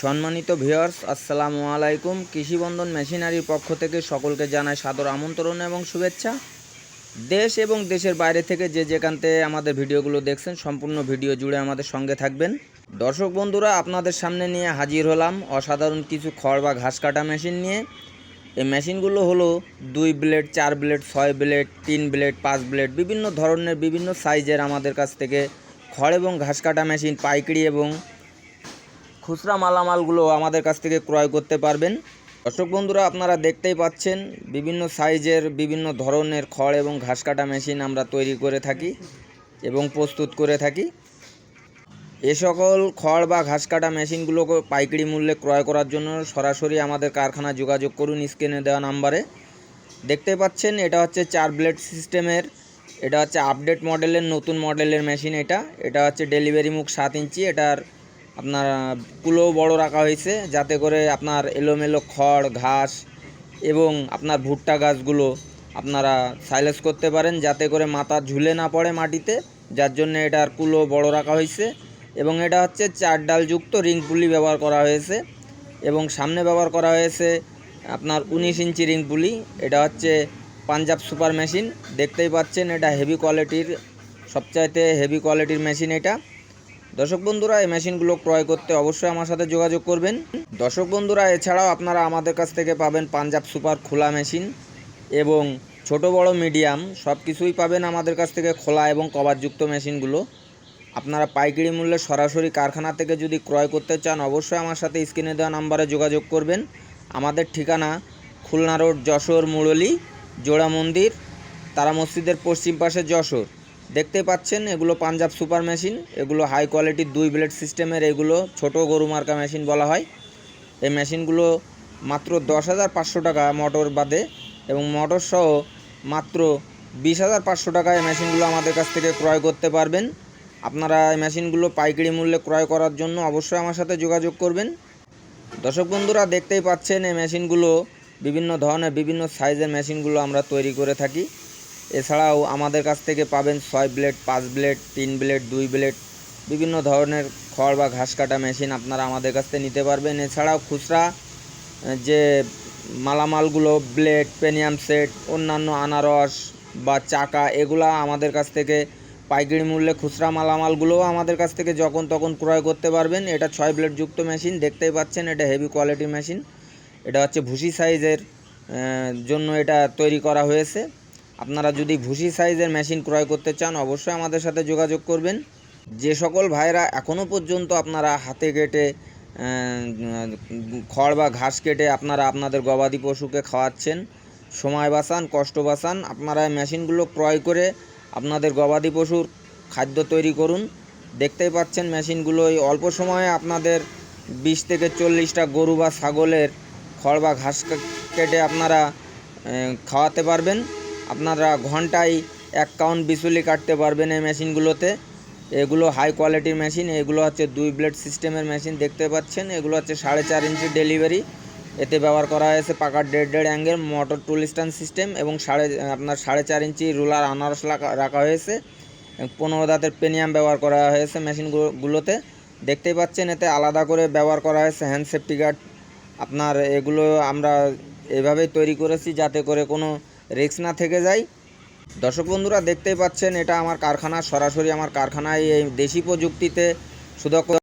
সম্মানিত ভিউয়ার্স, আসসালামু আলাইকুম। কৃষিবন্ধন মেশিনারির পক্ষ থেকে সকলকে জানাই সাদর আমন্ত্রণ এবং শুভেচ্ছা। দেশ এবং দেশের বাইরে থেকে যে যেখানতে আমাদের ভিডিওগুলো দেখছেন, সম্পূর্ণ ভিডিও জুড়ে আমাদের সঙ্গে থাকবেন। দর্শক বন্ধুরা, আপনাদের সামনে নিয়ে হাজির হলাম অসাধারণ কিছু খড় বা ঘাস কাটা মেশিন নিয়ে। এই মেশিনগুলো হলো দুই ব্লেড, চার ব্লেড, ছয় ব্লেড, তিন ব্লেড, পাঁচ ব্লেড, বিভিন্ন ধরনের বিভিন্ন সাইজের আমাদের কাছ থেকে খড় এবং ঘাস কাটা মেশিন, পাইকারি এবং খুচরা মালামালগুলো আমাদের কাছ থেকে ক্রয় করতে পারবেন। দর্শক বন্ধুরা, আপনারা দেখতেই পাচ্ছেন, বিভিন্ন সাইজের, বিভিন্ন ধরনের খড় এবং ঘাস কাটা মেশিন আমরা তৈরি করে থাকি এবং প্রস্তুত করে থাকি। এ সকল খড় বা ঘাস কাটা মেশিনগুলোকে পাইকারি মূল্যে ক্রয় করার জন্য সরাসরি আমাদের কারখানায় যোগাযোগ করুন স্ক্রিনে দেওয়া নাম্বারে। দেখতে পাচ্ছেন, এটা হচ্ছে চার ব্লেড সিস্টেমের, এটা হচ্ছে আপডেট মডেলের, নতুন মডেলের মেশিন এটা। এটা হচ্ছে ডেলিভারি মুখ সাত ইঞ্চি, এটার আপনার কুলো বড় রাখা হয়েছে যাতে করে আপনার এলোমেলো খড়, ঘাস এবং আপনার ভুট্টা গাছগুলো আপনারা সাইলেস করতে পারেন যাতে করে মাথা ঝুলে না পড়ে মাটিতে, যার জন্য এটার কুলো বড় রাখা হয়েছে এবং এটা হচ্ছে চার ডালযুক্ত রিং পুলি ব্যবহার করা হয়েছে এবং সামনে ব্যবহার করা হয়েছে আপনার উনিশ ইঞ্চি রিং পুলি। এটা হচ্ছে পাঞ্জাব সুপার মেশিন। দেখতেই পাচ্ছেন এটা হেভি কোয়ালিটির সবচাইতে হেভি কোয়ালিটির মেশিন এটা। দর্শক বন্ধুরা, এই মেশিনগুলো ক্রয় করতে অবশ্যই আমার সাথে যোগাযোগ করবেন। দর্শক বন্ধুরা, এছাড়াও আপনারা আমাদের কাছ থেকে পাবেন পাঞ্জাব সুপার খোলা মেশিন এবং ছোট, বড়, মিডিয়াম সব কিছুই পাবেন আমাদের কাছ থেকে খোলা এবং কভারযুক্ত মেশিনগুলো। আপনারা পাইকারি মূল্যে সরাসরি কারখানা থেকে যদি ক্রয় করতে চান, অবশ্যই আমার সাথে স্ক্রিনে দেওয়া নাম্বারে যোগাযোগ করবেন। আমাদের ঠিকানা খুলনা রোড, যশোর, মুরলী, জোড়া মন্দির, তারা মসজিদের পশ্চিম পাশে যশোর। দেখতে পাচ্ছেন, এগুলো পাঞ্জাব সুপার মেশিন, এগুলো হাই কোয়ালিটির দুই ব্লেড সিস্টেমের এগুলো ছোট গরু মার্কা মেশিন বলা হয়। এই মেশিনগুলো মাত্র দশ হাজার পাঁচশো টাকা মোটর বাদে এবং মোটর সহ মাত্র বিশ হাজার পাঁচশো টাকায় মেশিনগুলো আমাদের কাছ থেকে ক্রয় করতে পারবেন। আপনারা এই মেশিনগুলো পাইকারি মূল্যে ক্রয় করার জন্য অবশ্যই আমার সাথে যোগাযোগ করবেন। দর্শক বন্ধুরা, দেখতেই পাচ্ছেন এই মেশিনগুলো বিভিন্ন ধরনের, বিভিন্ন সাইজের মেশিনগুলো আমরা তৈরি করে থাকি। এছাড়াও আমাদের কাছ থেকে পাবেন ছয় ব্লেড, পাঁচ ব্লেড, তিন ব্লেড, দুই ব্লেড, বিভিন্ন ধরনের খড় বা ঘাস কাটা মেশিন আপনারা আমাদের কাছ থেকে নিতে পারবেন। এছাড়াও খুচরা যে মালামালগুলো, ব্লেড পেনিয়াম সেট, অন্যান্য আনারস বা চাকা, এগুলা আমাদের কাছ থেকে পাইকারি মূল্যে খুচরা মালামালগুলোও আমাদের কাছ থেকে যখন তখন ক্রয় করতে পারবেন। এটা ছয় ব্লেড যুক্ত মেশিন, দেখতেই পাচ্ছেন এটা হেভি কোয়ালিটির মেশিন এটা হচ্ছে ভুসি সাইজের জন্য এটা তৈরি করা হয়েছে। আপনারা যদি ভুসি সাইজের মেশিন ক্রয় করতে চান, অবশ্যই আমাদের সাথে যোগাযোগ করবেন। যে সকল ভাইরা এখনও পর্যন্ত আপনারা হাতে কেটে খড় বা ঘাস কেটে আপনারা আপনাদের গবাদি পশুকে খাওয়াচ্ছেন, সময় বাঁচান, কষ্ট বাঁচান, আপনারা মেশিনগুলো ক্রয় করে আপনাদের গবাদি পশুর খাদ্য তৈরি করুন। দেখতেই পাচ্ছেন মেশিনগুলো, এই অল্প সময়ে আপনাদের বিশ থেকে চল্লিশটা গরু বা ছাগলের খড় বা ঘাস কেটে আপনারা খাওয়াতে পারবেন। আপনারা ঘন্টায় এক কাউন্ট বিচুলি কাটতে পারবেন এই মেশিনগুলোতে। এগুলো হাই কোয়ালিটির মেশিন এগুলো হচ্ছে দুই ব্লেড সিস্টেমের মেশিন দেখতে পাচ্ছেন। এগুলো হচ্ছে সাড়ে চার ইঞ্চি ডেলিভারি এতে ব্যবহার করা হয়েছে পাকার দেড় দেড় angle motor tool stand system এবং সাড়ে, আপনার সাড়ে চার ইঞ্চি রুলার আনারস রাখা হয়েছে। পনেরো দাঁতের পেনিয়াম ব্যবহার করা হয়েছে মেশিনগুলোতে। দেখতেই পাচ্ছেন, এতে আলাদা করে ব্যবহার করা হয়েছে হ্যান্ড সেফটি গার্ড আপনার এগুলো আমরা এভাবেই তৈরি করেছি যাতে করে কোনো রিস্ক না থেকে যায় দর্শক বন্ধুরা দেখতেই পাচ্ছেন, এটা আমার কারখানা, সরাসরি আমার কারখানায় এই দেশি প্রযুক্তিতে শুধু